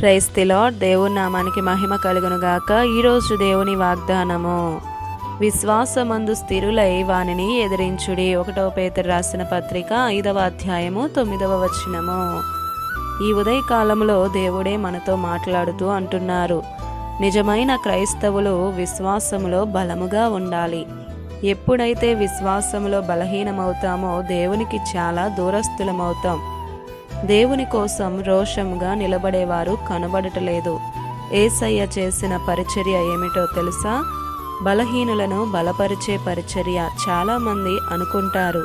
Price తిలాడ్ దేవుని నామానికి మహిమ కలుగును గాక. ఈరోజు దేవుని వాగ్దానము. విశ్వాసమందు స్థిరులై వానిని ఎదిరించుడి. ఒకటో పేతరు రాసిన పత్రిక ఐదవ అధ్యాయము తొమ్మిదవ వచనము. ఈ ఉదయకాలంలో దేవుడే మనతో మాట్లాడుతూ అంటున్నారు. నిజమైన క్రైస్తవులు విశ్వాసములో బలముగా ఉండాలి. ఎప్పుడైతే విశ్వాసములో బలహీనమవుతామో దేవునికి చాలా దూరస్థులమవుతాం. దేవుని కోసం రోషంగా నిలబడేవారు కనబడటలేదు. ఏసయ్య చేసిన పరిచర్య ఏమిటో తెలుసా? బలహీనులను బలపరిచే పరిచర్య చాలామంది అనుకుంటారు.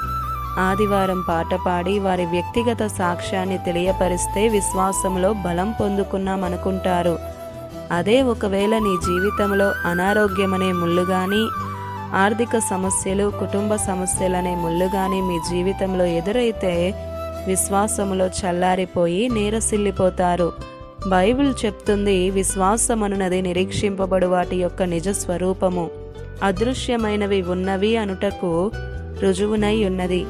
ఆదివారం పాట పాడి వారి వ్యక్తిగత సాక్ష్యాన్ని తెలియపరిస్తే విశ్వాసంలో బలం పొందుకున్నామనుకుంటారు. అదే ఒకవేళ నీ జీవితంలో అనారోగ్యమనే ముళ్ళు కానీ ఆర్థిక సమస్యలు కుటుంబ సమస్యలనే ముళ్ళు కానీ మీ జీవితంలో ఎదురైతే విశ్వాసములో చల్లారిపోయి నీరసిల్లిపోతారు. బైబిల్ చెప్తుంది విశ్వాసమనున్నది నిరీక్షింపబడు వాటి యొక్క నిజ స్వరూపము. అదృశ్యమైనవి ఉన్నవి అనుటకు రుజువునై ఉన్నది.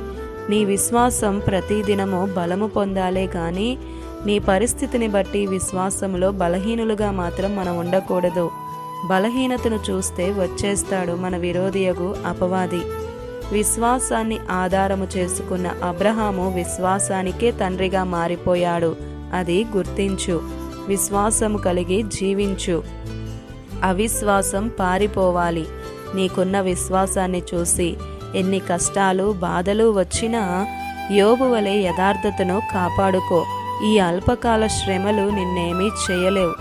నీ విశ్వాసం ప్రతిదినము బలము పొందాలే కానీ నీ పరిస్థితిని బట్టి విశ్వాసములో బలహీనులుగా మాత్రం మనం ఉండకూడదు. బలహీనతను చూస్తే వచ్చేస్తాడు మన విరోధియగు అపవాది. విశ్వాసాన్ని ఆధారము చేసుకున్న అబ్రహాము విశ్వాసానికే తండ్రిగా మారిపోయాడు. అది గుర్తించు. విశ్వాసము కలిగి జీవించు. అవిశ్వాసం పారిపోవాలి. నీకున్న విశ్వాసాన్ని చూసి ఎన్ని కష్టాలు బాధలు వచ్చినా యోబు వలె యథార్థతను కాపాడుకో. ఈ అల్పకాల శ్రమలు నిన్నేమీ చేయలేవు.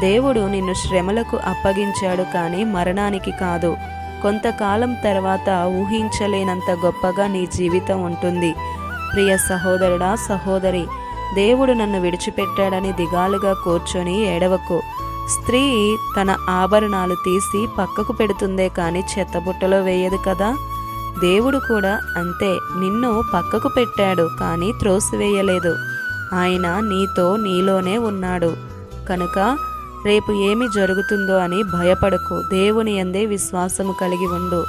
దేవుడు నిన్ను శ్రమలకు అప్పగించాడు కానీ మరణానికి కాదు. కొంతకాలం తర్వాత ఊహించలేనంత గొప్పగా నీ జీవితం ఉంటుంది. ప్రియ సహోదరుడా సహోదరి దేవుడు నన్ను విడిచిపెట్టాడని దిగాలుగా కూర్చొని ఏడవకు. స్త్రీ తన ఆభరణాలు తీసి పక్కకు పెడుతుందే కానీ చెత్తబుట్టలో వేయదు కదా? దేవుడు కూడా అంతే నిన్ను పక్కకు పెట్టాడు కానీ త్రోసివేయలేదు. ఆయన నీతో నీలోనే ఉన్నాడు. కనుక రేపు ఏమి జరుగుతుందో అని భయపడకు. దేవుని ఎందే విశ్వాసము కలిగి ఉండు.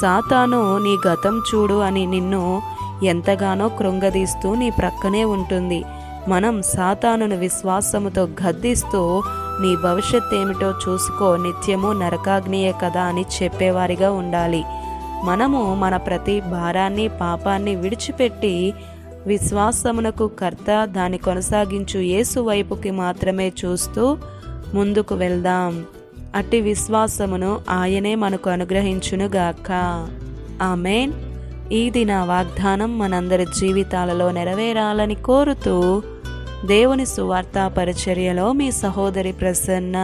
సాతాను నీ గతం చూడు అని నిన్ను ఎంతగానో కృంగదీస్తూ నీ ప్రక్కనే ఉంటుంది. మనం సాతానును విశ్వాసముతో గద్దిస్తూ నీ భవిష్యత్ ఏమిటో చూసుకో. నిత్యము నరకాగ్నియే కదా అని చెప్పేవారిగా ఉండాలి. మనము మన ప్రతి భారాన్ని పాపాన్ని విడిచిపెట్టి విశ్వాసమునకు కర్త దాన్ని కొనసాగించు. యేసు వైపుకి మాత్రమే చూస్తూ ముందుకు వెళ్దాం. అట్టి విశ్వాసమును ఆయనే మనకు అనుగ్రహించునుగాక. ఆమెన్. ఈది నా వాగ్దానం మనందరి జీవితాలలో నెరవేరాలని కోరుతూ దేవుని సువార్తా పరిచర్యలో మీ సహోదరి Prasanna.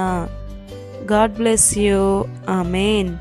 God bless you. Amen.